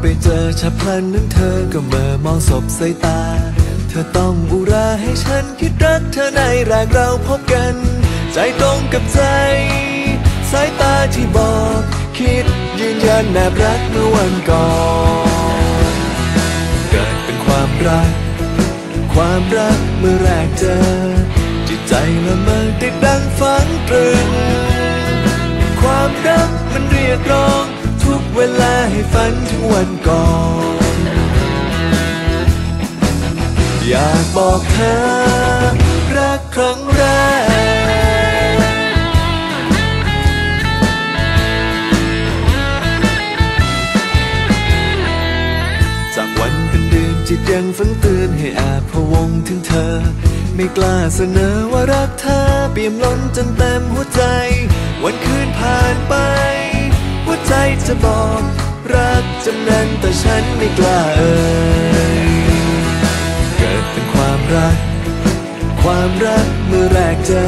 ไปเจอฉับพลันนั้นเธอก็เมื่อมองศพสายตา เธอต้องอุราให้ฉันคิดรักเธอในแรกเราพบกัน ใจตรงกับใจ สายตาที่บอก คิดยืนยันแนบรักเมื่อวันก่อน เกิดเป็นความรัก ความรักเมื่อแรกเจอ จิตใจละเมอติดดังฝังตรึงความรักมันเรียกร้อง เวลาให้ฝันถึงวันก่อน อยากบอกเธอรักครั้งแรก จากวันเป็นเดือนจิตยังฝันเตือนให้อาพะวงถึงเธอ ไม่กล้าเสนอว่ารักเธอเปี่ยมล้นจนเต็มหัวใจ วันคืนผ่านไป จะบอกรักจำนั้นแต่ฉันไม่กล้าเอ่ยเกิดเป็นความรัก ความรักเมื่อแรกเจอ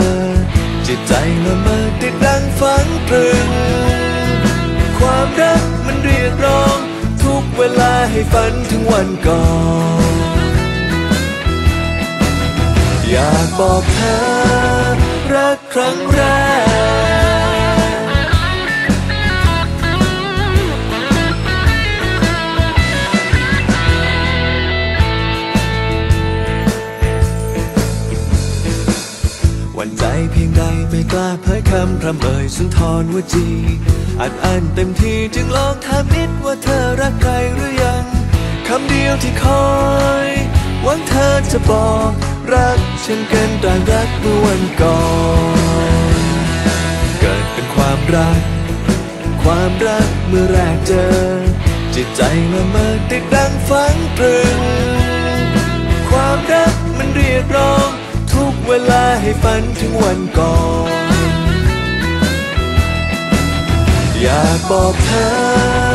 จิตใจละเมอติดดังฝังตรึง ความรักมันเรียกร้อง ทุกเวลาให้ฝันถึงวันก่อน อยากบอกเธอรักครั้งแรก ใดไม่กล้าเผยคำพร่ำเอ่ยสุนทรวจีอัดอั้นเต็มที่จึงลองถามนิดว่าเธอรักใครหรือยังคำเดียวที่คอยหวังเธอจะบอกรักฉันเกินต่างรักเมื่อวันก่อนเกิดเป็นความรัก ความรักเมื่อแรกเจอ จิตใจละเมอติดดังฝังตรึงความรักมันเรียกร้อง เวลาให้ฝันถึงวันก่อน อยากบอกเธอ